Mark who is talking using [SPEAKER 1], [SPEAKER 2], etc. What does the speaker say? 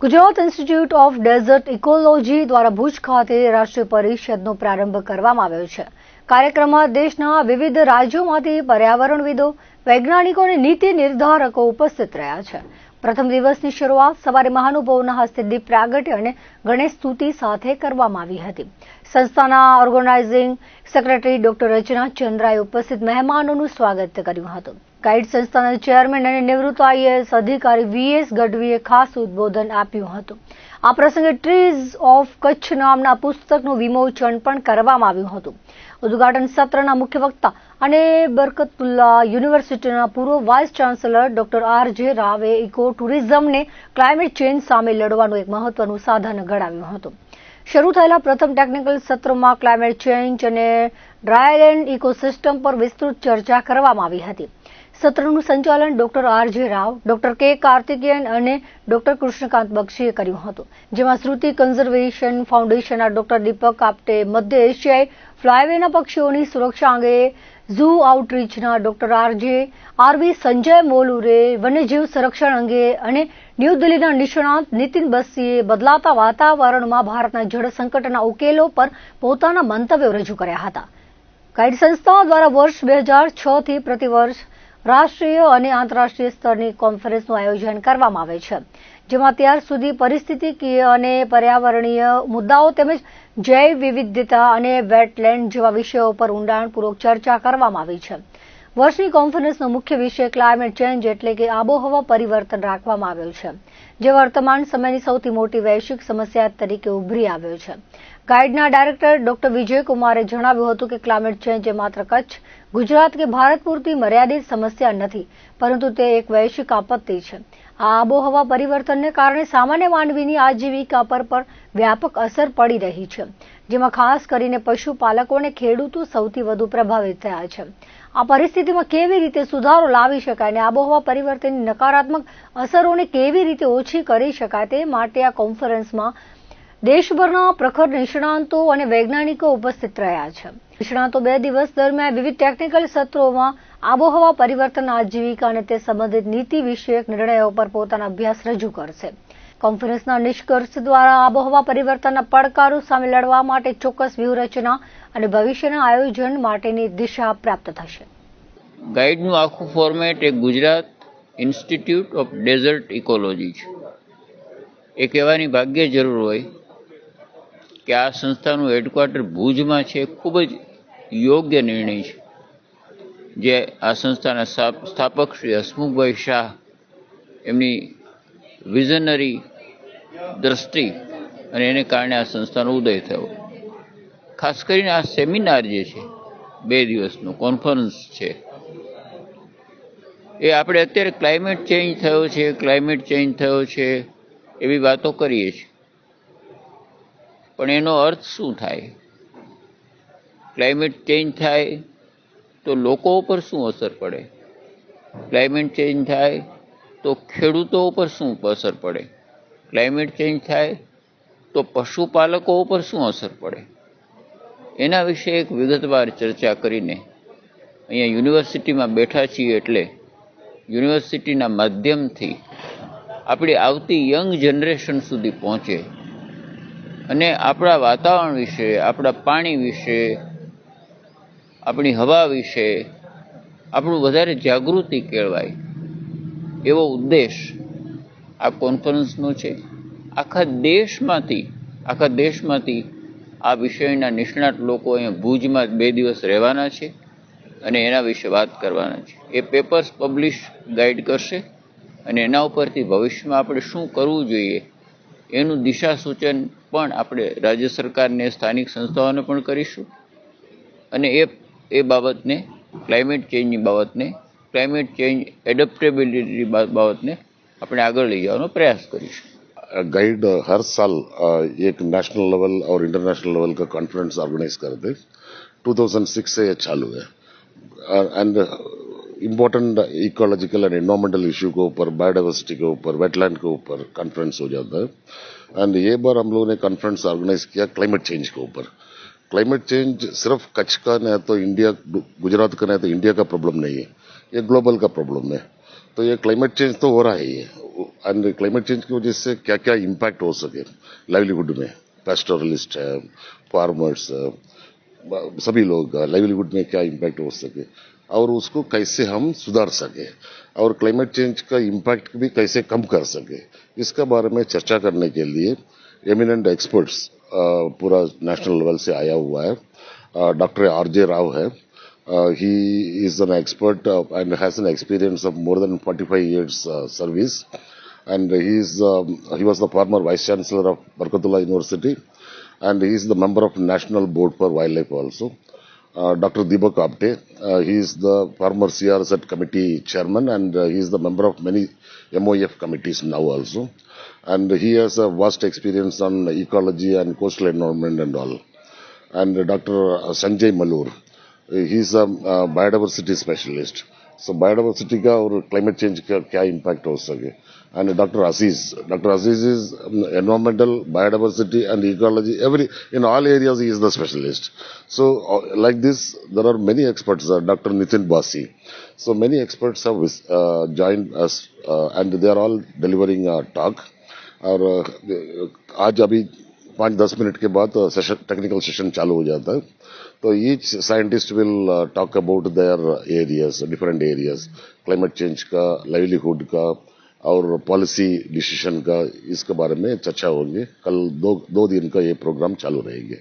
[SPEAKER 1] Gujarat institute of desert ecology દ્વારા ભુજ ખાતે રાષ્ટ્રીય પરિષદનો પ્રારંભ કરવામાં આવ્યો છે. કાર્યક્રમમાં દેશના વિવિધ રાજ્યોમાંથી પર્યાવરણવિદો, વૈજ્ઞાનિકો અને નીતિ નિર્ધારકો ઉપસ્થિત રહ્યા છે. પ્રથમ દિવસની શરૂઆત સવારે મહાનુભાવોના હસ્તે દીપ પ્રાગટ્ય અને ગણેશ સ્તુતિ સાથે કરવામાં આવી હતી. સંસ્થાના ઓર્ગેનાઇઝિંગ સેક્રેટરી ડોક્ટર રચના ચંદ્રાએ ઉપસ્થિત મહેમાનોનું સ્વાગત કર્યું હતું. ગાઈડ સંસ્થાના ચેરમેન અને નિવૃત્ત આઈએએસ અધિકારી વીએસ ગઢવીએ ખાસ ઉદબોધન આપ્યું હતું. આ પ્રસંગે ટ્રીઝ ઓફ કચ્છ નામના પુસ્તકનું વિમોચન પણ કરવામાં આવ્યું હતું. ઉદઘાટન સત્રના મુખ્ય વક્તા અને બરકતુલ્લા યુનિવર્સિટીના પૂર્વ vice chancellor doctor R J રાવે ઇકો ટુરિઝમને ક્લાઇમેટ ચેન્જ સામે લડવાનું એક મહત્વનું સાધન ગણાવ્યું હતું. શરૂ થયેલા પ્રથમ ટેકનિકલ સત્રમાં ક્લાઇમેટ ચેન્જ અને ડ્રાયલેન્ડ ઇકોસિસ્ટમ પર વિસ્તૃત ચર્ચા કરવામાં આવી હતી. સત્રનું સંચાલન ડોક્ટર આરજે રાવ, ડોક્ટર કે કાર્તિકેયન અને ડોક્ટર કૃષ્ણકાંત બક્ષીએ કર્યું હતું, જેમાં શ્રુતિ કન્ઝર્વેશન ફાઉન્ડેશનના ડોક્ટર દીપક કાપટે મધ્ય એશિયાઈ ફ્લાયવેના પક્ષીઓની સુરક્ષા અંગે zoo આઉટરીચના doctor R J R V Sanjay મોલુરે, વન્યજીવ સંરક્ષણ અંગે અને ન્યૂ દિલ્હીના નિષ્ણાંત નીતિન બસ્સીએ બદલાતા વાતાવરણમાં ભારતના જળ સંકટના ઉકેલો પર પોતાના મંતવ્યો રજૂ કર્યા હતા. ગાઈડ સંસ્થાઓ દ્વારા વર્ષ બે હજાર છથી પ્રતિવર્ષ રાષ્ટ્રીય અને આંતરરાષ્ટ્રીય સ્તરની કોન્ફરન્સનું આયોજન કરવામાં આવે છે, જેમાં ત્યાર સુધી પરિસ્થિતિકીય અને પર્યાવરણીય મુદ્દાઓ તેમજ જૈવ વિવિધતા અને વેટલેન્ડ જેવા વિષયો પર ઊંડાણપૂર્વક ચર્ચા કરવામાં આવી છે. વર્ષની કોન્ફરન્સનો મુખ્ય વિષય ક્લાઇમેટ ચેન્જ એટલે કે આબોહવા પરિવર્તન રાખવામાં આવ્યો છે, જે વર્તમાન સમયની સૌથી મોટી વૈશ્વિક સમસ્યા તરીકે ઉભરી આવ્યો છે. ગાઈડના ડાયરેક્ટર ડોક્ટર વિજયકુમારે જણાવ્યું હતું કે ક્લાઇમેટ ચેન્જ એ માત્ર કચ્છ, ગુજરાત કે ભારત પૂરતી મર્યાદિત સમસ્યા નથી, પરંતુ તે એક વૈશ્વિક આપત્તિ છે. આ આબોહવા પરિવર્તનને કારણે સામાન્ય માનવીની આજીવિકા પર પણ વ્યાપક અસર પડી રહી છે, જેમાં ખાસ કરીને પશુપાલકો અને ખેડૂતો સૌથી વધુ પ્રભાવિત થયા છે. આ પરિસ્થિતિમાં કેવી રીતે સુધારો લાવી શકાય અને આબોહવા પરિવર્તનની નકારાત્મક અસરોને કેવી રીતે ઓછી કરી શકાય તે માટે આ કોન્ફરન્સમાં દેશભરના પ્રખર નિષ્ણાંતો અને વૈજ્ઞાનિકો ઉપસ્થિત રહ્યા છે. નિષ્ણાંતો બે દિવસ દરમિયાન વિવિધ ટેકનિકલ સત્રોમાં આબોહવા પરિવર્તન, આજીવિકા અને તે સંબંધિત નીતિ વિષયક નિર્ણયો પર પોતાના અભ્યાસ રજૂ કરશે. કોન્ફરન્સના નિષ્કર્ષ દ્વારા આબોહવા પરિવર્તનના પડકારો સામે લડવા માટે ચોક્કસ વ્યૂહરચના અને ભવિષ્યના આયોજન માટેની દિશા પ્રાપ્ત થશે.
[SPEAKER 2] ગાઈડનું આખું format A Gujarat institute of desert ecology છે. એ કહેવાની ભાગ્ય જરૂર હોય કે આ સંસ્થાનું હેડક્વાર્ટર ભુજમાં છે, ખૂબ જ યોગ્ય નિર્ણય છે. જે આ સંસ્થાના સ્થાપ- સ્થાપક શ્રી હસમુખભાઈ શાહ એમની વિઝનરી દ્રષ્ટિ અને એને કારણે આ સંસ્થાનો ઉદય થયો. ખાસ કરીને આ સેમિનાર જે છે, બે દિવસનો કોન્ફરન્સ છે. એ આપણે અત્યારે ક્લાઇમેટ ચેન્જ થયો છે, ક્લાઇમેટ ચેન્જ થયો છે એવી વાતો કરીએ છીએ. પણ એનો અર્થ શું થાય? ક્લાઇમેટ ચેન્જ થાય તો લોકો ઉપર શું અસર પડે? ક્લાઇમેટ ચેન્જ થાય તો ખેડૂતો ઉપર શું અસર પડે? ક્લાઇમેટ ચેન્જ થાય તો પશુપાલકો ઉપર શું અસર પડે? એના વિશે એક વિગતવાર ચર્ચા કરીને અહીંયા યુનિવર્સિટીમાં બેઠા છીએ એટલે યુનિવર્સિટીના માધ્યમથી આપણી આવતી યંગ જનરેશન સુધી પહોંચે અને આપણા વાતાવરણ વિશે, આપણા પાણી વિશે, આપણી હવા વિશે આપણું વધારે જાગૃતિ કેળવાય. એવો ઉદ્દેશ આ કોન્ફરન્સનો છે. આખા દેશમાંથી આખા દેશમાંથી આ વિષયના નિષ્ણાત લોકો અહીંયા ભુજમાં બે દિવસ રહેવાના છે અને એના વિશે વાત કરવાના છે. એ પેપર્સ પબ્લિશ ગાઈડ કરશે અને એના ઉપરથી ભવિષ્યમાં આપણે શું કરવું જોઈએ, એનું દિશા સૂચન પણ આપણે રાજ્ય સરકારને સ્થાનિક સંસ્થાઓને પણ કરીશું અને એ એ બાબતને ક્લાઇમેટ ચેન્જની બાબતને ક્લાઇમેટ ચેન્જ એડપ્ટેબિલિટી બાબતને આપણે આગળ લઈ જવાનો પ્રયાસ કરીશું
[SPEAKER 3] गाइड हर साल अ, एक नेशनल लेवल और इंटरनेशनल लेवल का कॉन्फ्रेंस ऑर्गेनाइज करते 2006 से ये चालू है and important ecological and environmental issue के ऊपर बायोडाइवर्सिटी के ऊपर वेटलैंड के ऊपर कॉन्फ्रेंस हो जाता है। एंड ये बार हम लोगों ने कॉन्फ्रेंस ऑर्गेनाइज किया क्लाइमेट चेंज के ऊपर। क्लाइमेट चेंज सिर्फ़ कच्छ का नहीं है तो इंडिया गुजरात का नहीं तो इंडिया का प्रॉब्लम नहीं है। ये ग्लोबल का प्रॉब्लम है। तो ये क्लाइमेट चेंज तो हो रहा ही है एंड क्लाइमेट चेंज की वजह से क्या क्या इम्पैक्ट हो सके लाइवलीहुड में? पेस्टोरलिस्ट है फार्मर्स सभी लोग लाइवलीवुड में क्या इम्पैक्ट हो सके? और उसको कैसे हम सुधार सके? और क्लाइमेट चेंज का इम्पैक्ट भी कैसे कम कर सके? इसके बारे में चर्चा करने के लिए एमिनेंट एक्सपर्ट्स पूरा नेशनल लेवल से आया हुआ है। डॉक्टर आर जे राव है। He is an expert and has an experience of more than 45 five years service and he is he was the former vice chancellor of Barkatullah university and he is the member of National Board for Wildlife also. Uh, Dr. Deepak Apte. Uh, he is the former CRZ committee chairman and uh, he is the member of many MOF committees now also. And he has a vast experience on ecology and coastal environment and all. And Dr. Uh, Sanjay Malur, uh, he is a uh, biodiversity specialist. So biodiversity का और climate change का क्या impact हो सके? And doctor Asij doctor Asij is environmental biodiversity and ecology every in all areas is the specialist so like this there are many experts doctor Nitin Basi so many experts have join and they are all delivering talk और आज अभी पाँच दस minute के बाद session technical session चालू हो जाता है। So each scientist will uh, talk about their areas, different areas, climate change का, livelihood का और पॉलिसी डिसीज़न का इसके बारे में चर्चा होगी कल दो दो दिन का ये प्रोग्राम चालू रहेंगे